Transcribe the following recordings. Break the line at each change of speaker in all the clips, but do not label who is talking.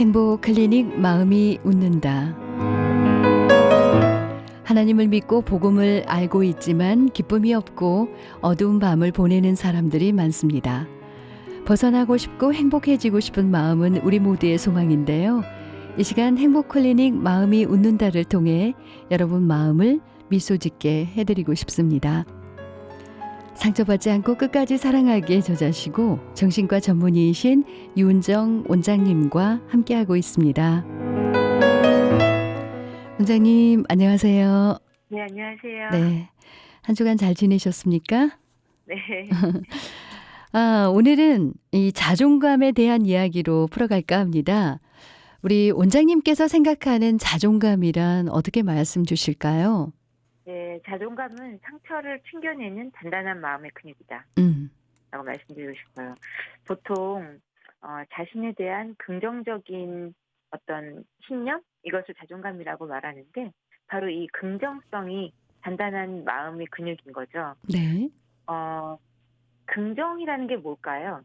행복 클리닉 마음이 웃는다. 하나님을 믿고 복음을 알고 있지만 기쁨이 없고 어두운 밤을 보내는 사람들이 많습니다. 벗어나고 싶고 행복해지고 싶은 마음은 우리 모두의 소망인데요. 이 시간 행복 클리닉 마음이 웃는다를 통해 여러분 마음을 미소 짓게 해드리고 싶습니다. 상처받지 않고 끝까지 사랑하기에 저자시고 정신과 전문의이신 유은정 원장님과 함께하고 있습니다. 원장님 안녕하세요.
네, 안녕하세요.
네. 한 주간 잘 지내셨습니까?
네.
아, 오늘은 이 자존감에 대한 이야기로 풀어갈까 합니다. 우리 원장님께서 생각하는 자존감이란 어떻게 말씀 주실까요?
네, 자존감은 상처를 튕겨내는 단단한 마음의 근육이다.
음,
라고 말씀드리고 싶어요. 보통, 어, 자신에 대한 긍정적인 어떤 신념? 이것을 자존감이라고 말하는데, 바로 이 긍정성이 단단한 마음의 근육인 거죠.
네.
어, 긍정이라는 게 뭘까요?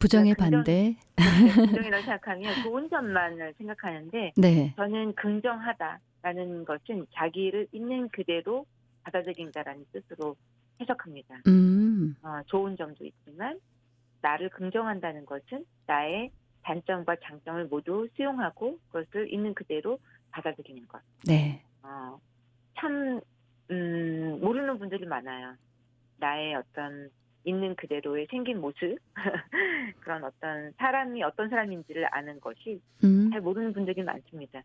부정의
긍정-
반대.
네, 긍정이라고 생각하면 좋은 점만을 생각하는데,
네.
저는 긍정하다 라는 것은 자기를 있는 그대로 받아들인다라는 뜻으로 해석합니다.
음,
어, 좋은 점도 있지만 나를 긍정한다는 것은 나의 단점과 장점을 모두 수용하고 그것을 있는 그대로 받아들이는 것.
네.
어, 참 음, 모르는 분들이 많아요. 나의 어떤 있는 그대로의 생긴 모습 그런 어떤 사람이 어떤 사람인지를 아는 것이
음,
잘 모르는 분들이 많습니다.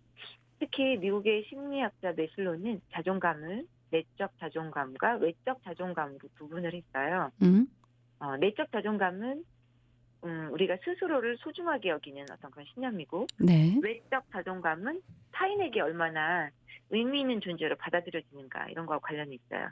특히 미국의 심리학자 메슬로는 자존감을 내적 자존감과 외적 자존감으로 구분을 했어요.
음,
어, 내적 자존감은 음, 우리가 스스로를 소중하게 여기는 어떤 그런 신념이고
네.
외적 자존감은 타인에게 얼마나 의미 있는 존재로 받아들여지는가 이런 거와 관련이 있어요.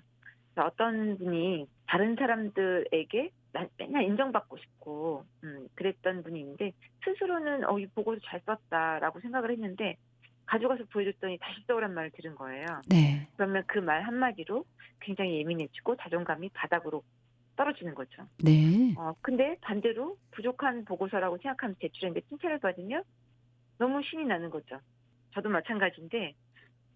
그래서 어떤 분이 다른 사람들에게 난 맨날 인정받고 싶고 음, 그랬던 분이 있는데 스스로는 어, 이 보고서 잘 썼다라고 생각을 했는데 가져가서 보여줬더니 다시 써오란 말을 들은 거예요.
네.
그러면 그 말 한마디로 굉장히 예민해지고 자존감이 바닥으로 떨어지는 거죠.
네.
어, 근데 반대로 부족한 보고서라고 생각하면서 제출했는데 칭찬을 받으면 너무 신이 나는 거죠. 저도 마찬가지인데,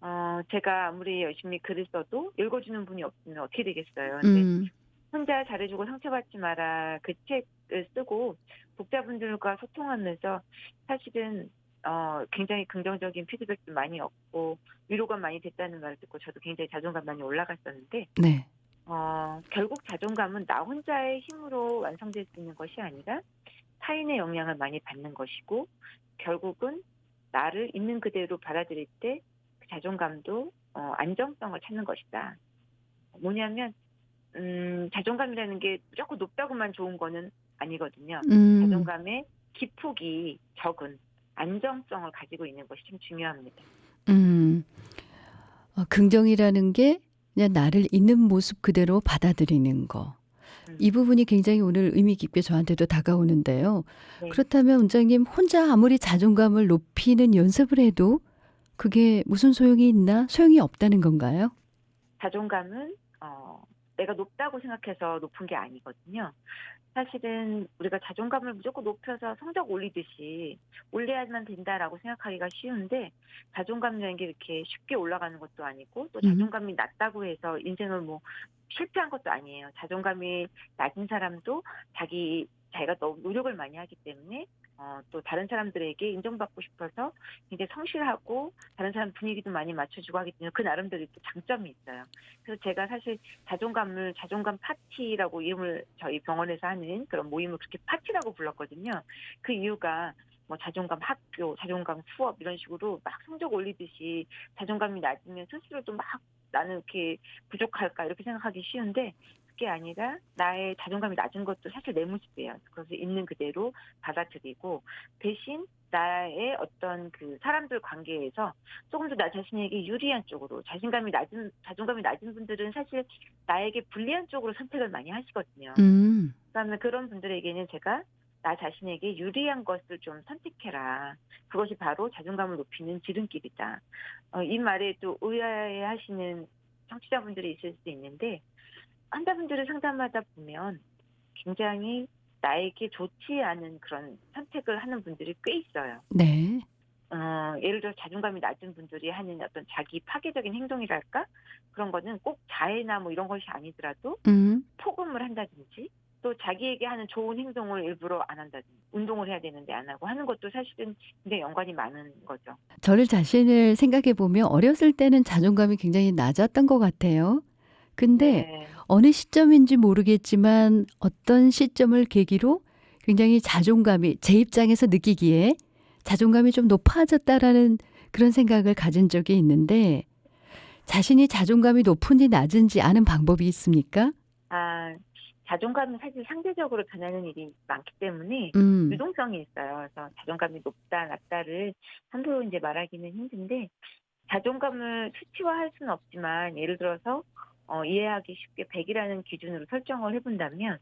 어, 제가 아무리 열심히 글을 써도 읽어주는 분이 없으면 어떻게 되겠어요. 근데
음,
혼자 잘해주고 상처받지 마라 그 책을 쓰고 독자분들과 소통하면서 사실은 어, 굉장히 긍정적인 피드백도 많이 얻고 위로가 많이 됐다는 말을 듣고 저도 굉장히 자존감 많이 올라갔었는데
네.
어, 결국 자존감은 나 혼자의 힘으로 완성될 수 있는 것이 아니라 타인의 영향을 많이 받는 것이고 결국은 나를 있는 그대로 받아들일 때 그 자존감도 어, 안정성을 찾는 것이다. 뭐냐면 음, 자존감이라는 게 무조건 높다고만 좋은 거는 아니거든요.
음,
자존감의 기폭이 적은 안정성을 가지고 있는 것이 참 중요합니다.
음. 어, 긍정이라는 게 그냥 나를 있는 모습 그대로 받아들이는 거.
음.
이 부분이 굉장히 오늘 의미 깊게 저한테도 다가오는데요.
네.
그렇다면 원장님 혼자 아무리 자존감을 높이는 연습을 해도 그게 무슨 소용이 있나? 소용이 없다는 건가요?
자존감은 어, 내가 높다고 생각해서 높은 게 아니거든요. 사실은 우리가 자존감을 무조건 높여서 성적 올리듯이 올려야만 된다라고 생각하기가 쉬운데 자존감이라는 게 이렇게 쉽게 올라가는 것도 아니고 또
음.
자존감이 낮다고 해서 인생을 뭐 실패한 것도 아니에요. 자존감이 낮은 사람도 자기 자기가 너무 노력을 많이 하기 때문에 어, 또 다른 사람들에게 인정받고 싶어서 굉장히 성실하고 다른 사람 분위기도 많이 맞춰주고 하기 때문에 그 나름대로 또 장점이 있어요. 그래서 제가 사실 자존감을 자존감 파티라고 이름을 저희 병원에서 하는 그런 모임을 그렇게 파티라고 불렀거든요. 그 이유가 뭐 자존감 학교, 자존감 수업 이런 식으로 막 성적 올리듯이 자존감이 낮으면 스스로도 막 나는 이렇게 부족할까 이렇게 생각하기 쉬운데 그 게 아니라 나의 자존감이 낮은 것도 사실 내 모습이에요. 그것을 있는 그대로 받아들이고 대신 나의 어떤 그 사람들 관계에서 조금 더 나 자신에게 유리한 쪽으로 자신감이 낮은 자존감이 낮은 분들은 사실 나에게 불리한 쪽으로 선택을 많이 하시거든요.
음,
그다음에 그런 분들에게는 제가 나 자신에게 유리한 것을 좀 선택해라. 그것이 바로 자존감을 높이는 지름길이다. 어, 이 말에 또 의아해 하시는 청취자분들이 있을 수도 있는데 환자분들을 상담하다 보면 굉장히 나에게 좋지 않은 그런 선택을 하는 분들이 꽤 있어요.
네.
어, 예를 들어 자존감이 낮은 분들이 하는 어떤 자기 파괴적인 행동이랄까 그런 거는 꼭 자해나 뭐 이런 것이 아니더라도
음.
폭음을 한다든지 또 자기에게 하는 좋은 행동을 일부러 안 한다든지 운동을 해야 되는데 안 하고 하는 것도 사실은 굉장히 연관이 많은 거죠.
저를 자신을 생각해 보면 어렸을 때는 자존감이 굉장히 낮았던 것 같아요. 근데
네.
어느 시점인지 모르겠지만 어떤 시점을 계기로 굉장히 자존감이 제 입장에서 느끼기에 자존감이 좀 높아졌다라는 그런 생각을 가진 적이 있는데 자신이 자존감이 높은지 낮은지 아는 방법이 있습니까?
아, 자존감은 사실 상대적으로 변하는 일이 많기 때문에
음.
유동성이 있어요. 그래서 자존감이 높다, 낮다를 함부로 이제 말하기는 힘든데 자존감을 수치화할 수는 없지만 예를 들어서 어, 이해하기 쉽게 100이라는 기준으로 설정을 해본다면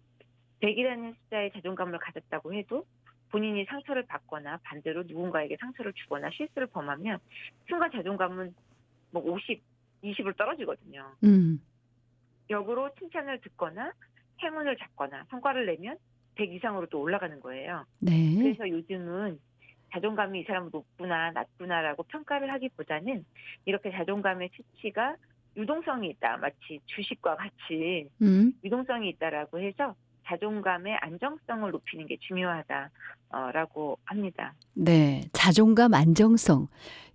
100이라는 숫자의 자존감을 가졌다고 해도 본인이 상처를 받거나 반대로 누군가에게 상처를 주거나 실수를 범하면 순간 자존감은 뭐 50, 20으로 떨어지거든요.
음.
역으로 칭찬을 듣거나 행운을 잡거나 성과를 내면 100 이상으로 또 올라가는 거예요.
네.
그래서 요즘은 자존감이 이 사람은 높구나 낮구나라고 평가를 하기보다는 이렇게 자존감의 수치가 유동성이 있다 마치 주식과 같이
음.
유동성이 있다라고 해서 자존감의 안정성을 높이는 게 중요하다라고 합니다.
네. 자존감 안정성.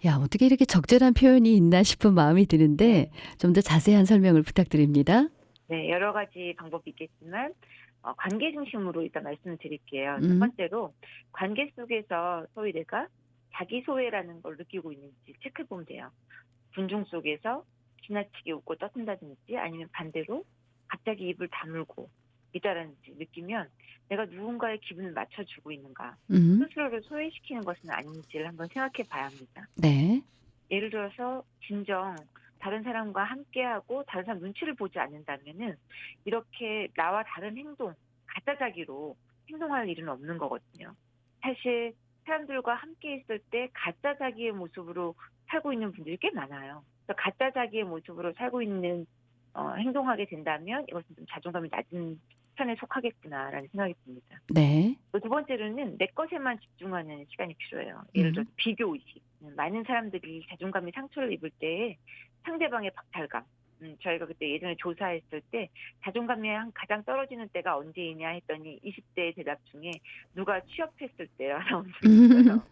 야, 어떻게 이렇게 적절한 표현이 있나 싶은 마음이 드는데 좀 더 자세한 설명을 부탁드립니다.
네, 여러 가지 방법이 있겠지만 어, 관계 중심으로 일단 말씀을 드릴게요.
음.
첫 번째로 관계 속에서 소위 내가 자기 소외라는 걸 느끼고 있는지 체크해 보면 돼요. 분중 속에서 지나치게 웃고 떠든다든지 아니면 반대로 갑자기 입을 다물고 있다라는지 느끼면 내가 누군가의 기분을 맞춰주고 있는가
음.
스스로를 소외시키는 것은 아닌지를 한번 생각해 봐야 합니다.
네.
예를 들어서 진정 다른 사람과 함께하고 다른 사람 눈치를 보지 않는다면은 이렇게 나와 다른 행동 가짜자기로 행동할 일은 없는 거거든요. 사실 사람들과 함께 있을 때 가짜자기의 모습으로 살고 있는 분들이 꽤 많아요. 그래서 가짜 자기의 모습으로 살고 있는 어, 행동하게 된다면 이것은 좀 자존감이 낮은 편에 속하겠구나라는 생각이 듭니다.
네.
또두 번째로는 내 것에만 집중하는 시간이 필요해요. 예를
음.
들어 비교 의식. 음, 많은 사람들이 자존감이 상처를 입을 때 상대방의 박탈감. 음, 저희가 그때 예전에 조사했을 때 자존감이 한 가장 떨어지는 때가 언제이냐 했더니 20대 대답 중에 누가 취업했을 적이 있어요.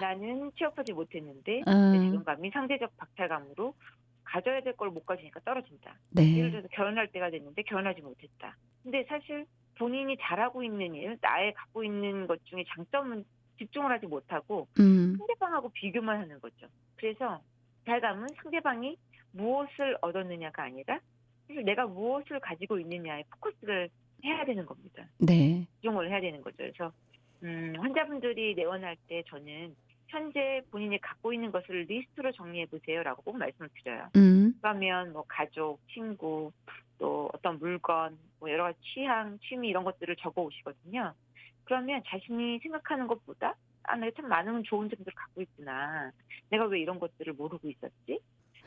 나는 취업하지 못했는데 내
아,
자존감이 상대적 박탈감으로 가져야 될 걸 못 가지니까 떨어진다. 예를
네.
들어서 결혼할 때가 됐는데 결혼하지 못했다. 근데 사실 본인이 잘하고 있는 일, 나의 갖고 있는 것 중에 장점은 집중을 하지 못하고
음.
상대방하고 비교만 하는 거죠. 그래서 잘감은 상대방이 무엇을 얻었느냐가 아니라 사실 내가 무엇을 가지고 있느냐에 포커스를 해야 되는 겁니다.
네.
집중을 해야 되는 거죠. 그래서 음, 환자분들이 내원할 때 저는 현재 본인이 갖고 있는 것을 리스트로 정리해 보세요라고 꼭 말씀을 드려요.
음.
그러면 뭐 가족, 친구, 또 어떤 물건, 뭐 여러 가지 취향, 취미 이런 것들을 적어 오시거든요. 그러면 자신이 생각하는 것보다 아, 내가 참 많은 좋은 점들을 갖고 있구나. 내가 왜 이런 것들을 모르고 있었지?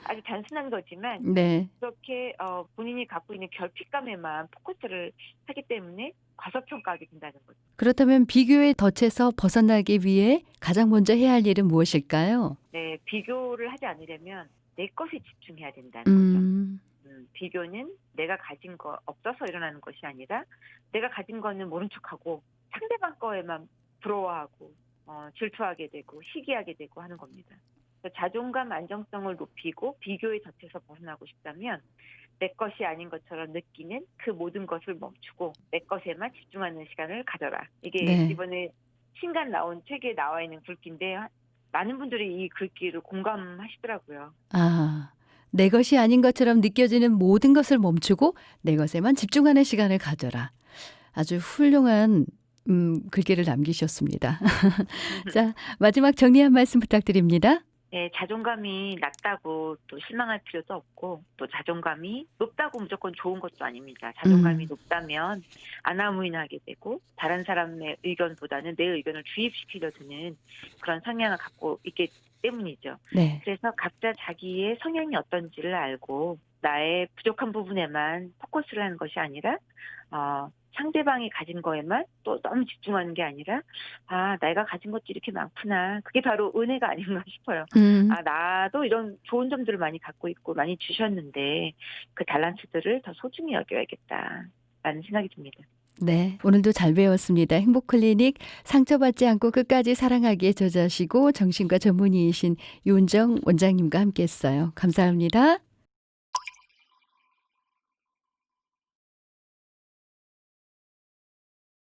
아주 단순한 거지만
네.
그렇게 어, 본인이 갖고 있는 결핍감에만 포커스를 하기 때문에 과소평가하게 된다는 거죠.
그렇다면 비교의 덫에서 벗어나기 위해 가장 먼저 해야 할 일은 무엇일까요?
네, 비교를 하지 않으려면 내 것에 집중해야 된다는 거죠.
음.
음, 비교는 내가 가진 거 없어서 일어나는 것이 아니라 내가 가진 거는 모른 척하고 상대방 거에만 부러워하고 어, 질투하게 되고 시기하게 되고 하는 겁니다. 자존감 안정성을 높이고 비교의 덫에서 벗어나고 싶다면 내 것이 아닌 것처럼 느끼는 그 모든 것을 멈추고 내 것에만 집중하는 시간을 가져라. 이게
네.
이번에 신간 나온 책에 나와 있는 글귀인데 많은 분들이 이 글귀를 공감하시더라고요.
아, 내 것이 아닌 것처럼 느껴지는 모든 것을 멈추고 내 것에만 집중하는 시간을 가져라. 아주 훌륭한 음, 글귀를 남기셨습니다. 자, 마지막 정리 한 말씀 부탁드립니다.
네, 자존감이 낮다고 또 실망할 필요도 없고 또 자존감이 높다고 무조건 좋은 것도 아닙니다. 자존감이
음.
높다면 아나무인하게 되고 다른 사람의 의견보다는 내 의견을 주입시키려 드는 그런 성향을 갖고 있기 때문이죠.
네.
그래서 각자 자기의 성향이 어떤지를 알고 나의 부족한 부분에만 포커스를 하는 것이 아니라 어, 상대방이 가진 거에만 또 너무 집중하는 게 아니라 아 내가 가진 것도 이렇게 많구나 그게 바로 은혜가 아닌가 싶어요.
음.
아 나도 이런 좋은 점들을 많이 갖고 있고 많이 주셨는데 그 달란트들을 더 소중히 여겨야겠다라는 생각이 듭니다.
네, 오늘도 잘 배웠습니다. 행복클리닉 상처받지 않고 끝까지 사랑하기에 저자시고 정신과 전문의이신 윤정 원장님과 함께했어요. 감사합니다.